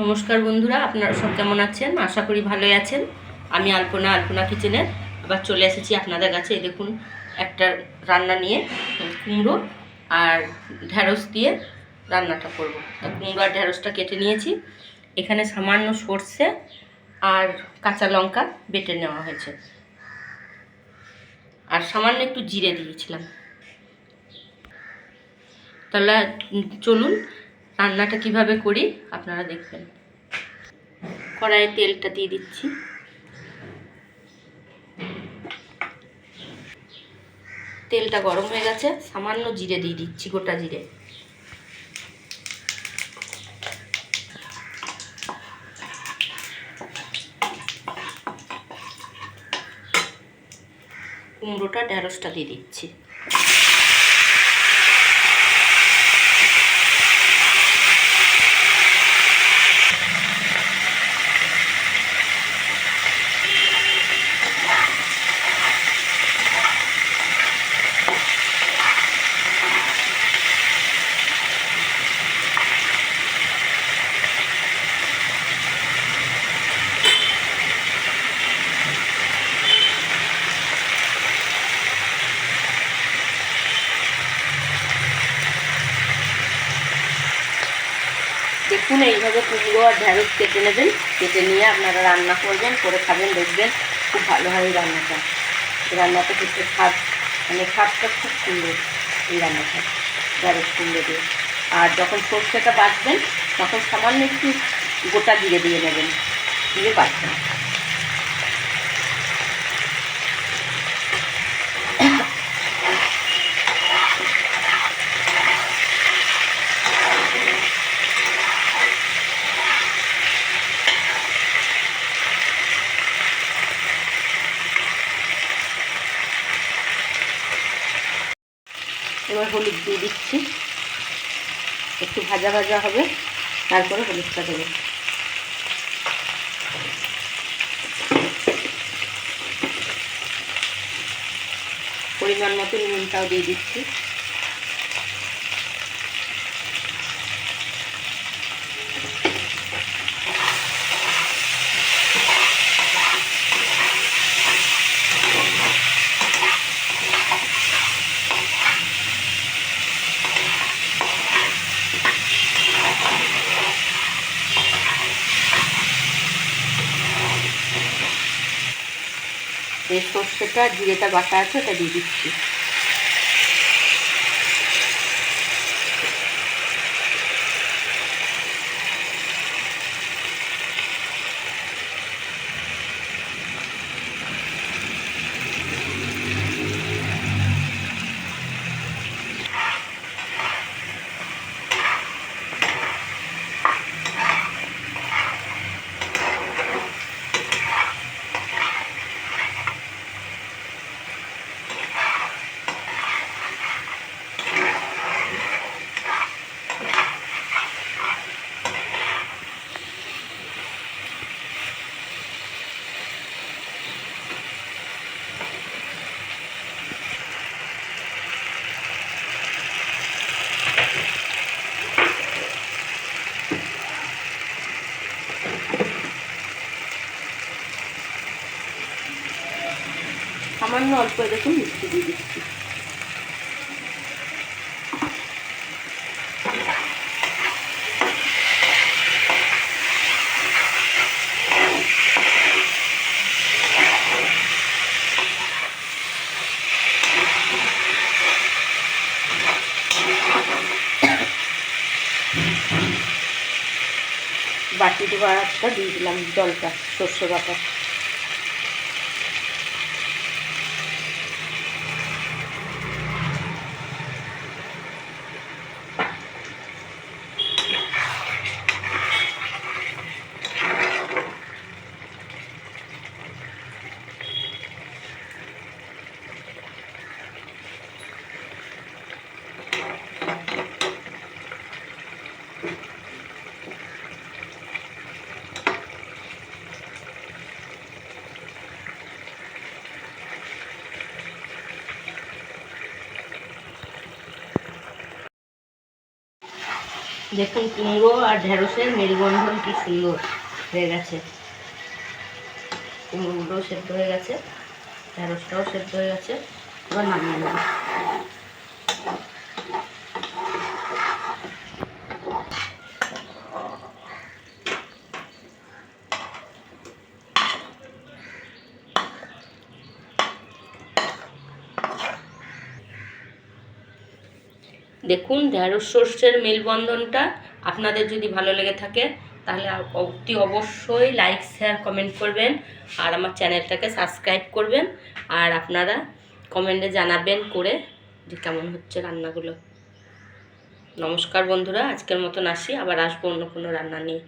নমস্কার বন্ধুরা, আপনারা সব কেমন আছেন? আশা করি ভালোই আছেন। আমি আলপনা আলপনা কিচেনে আবার চলে এসেছি আপনাদের কাছে। দেখুন, একটা রান্না নিয়ে কুমড়ো আর ঢ্যাঁড়স দিয়ে রান্নাটা করব। তা কুমড়ো আর ঢ্যাঁড়সটা কেটে নিয়েছি। এখানে সামান্য সর্ষে আর কাঁচা লঙ্কা বেটে নেওয়া হয়েছে। আর সামান্য একটু জিরে দিয়েছিলাম। তাহলে চলুন রান্নাটা কীভাবে করি আপনারা দেখবেন। কড়াইয়ে তেলটা দিয়ে দিচ্ছি। তেলটা গরম হয়ে গেছে, সামান্য জিরে দিয়ে দিচ্ছি, গোটা জিরে। কুমড়োটা ঢেঁড়সটা দিয়ে দিচ্ছি। দেখুন এইভাবে কুমড়ো আর ঢ্যাঁড়স কেটে নেবেন, কেটে নিয়ে আপনারা রান্না করবেন, করে খাবেন, দেখবেন খুব ভালো হয় এই রান্নাটা। রান্নাটা কিন্তু খাদ মানে খাদটা খুব সুন্দর এই রান্নাটা ঢ্যাঁড়স কুমড়ো দিয়ে। আর যখন সর্ষেটা বাঁচবেন তখন সামান্য একটু গোটা জিরে দিয়ে নেবেন, দিয়ে বাটবেন। হলুদ দিয়ে দিচ্ছি। একটু ভাজা ভাজা হবে, তারপরে হলুদটা দেবো। পরিমাণ মতো নুনটাও দিয়ে দিচ্ছি। এই সর্ষেটা জিরেটা বাটা আছে ওটা দিয়ে দিচ্ছি। সামান্য অল্প দেখুন মিষ্টি দিয়ে দিচ্ছি। বাটি ধোয়াটা দিয়ে দিলাম জলটা সর্ষে বাটা। দেখুন, কুমড়ো আর ঢেঁড়সের মেলবন্ধন কি সুন্দর হয়ে গেছে। কুমড়োগুলোও সেদ্ধ হয়ে গেছে, ঢেঁড়সটাও সেদ্ধ হয়ে গেছে। এবার নামিয়ে নেব। দেখুন, ঢেঁড়স সর্ষের মেলবন্ধনটা আপনাদের যদি ভালো লেগে থাকে, তাহলে অতি অবশ্যই লাইক শেয়ার কমেন্ট করবেন আর আমার চ্যানেলটাকে সাবস্ক্রাইব করবেন আর আপনারা কমেন্টে জানাবেন করে যে কেমন হচ্ছে রান্নাগুলো। নমস্কার বন্ধুরা, আজকের মতন আসি, আবার আসব অন্য কোনো রান্না নিয়ে।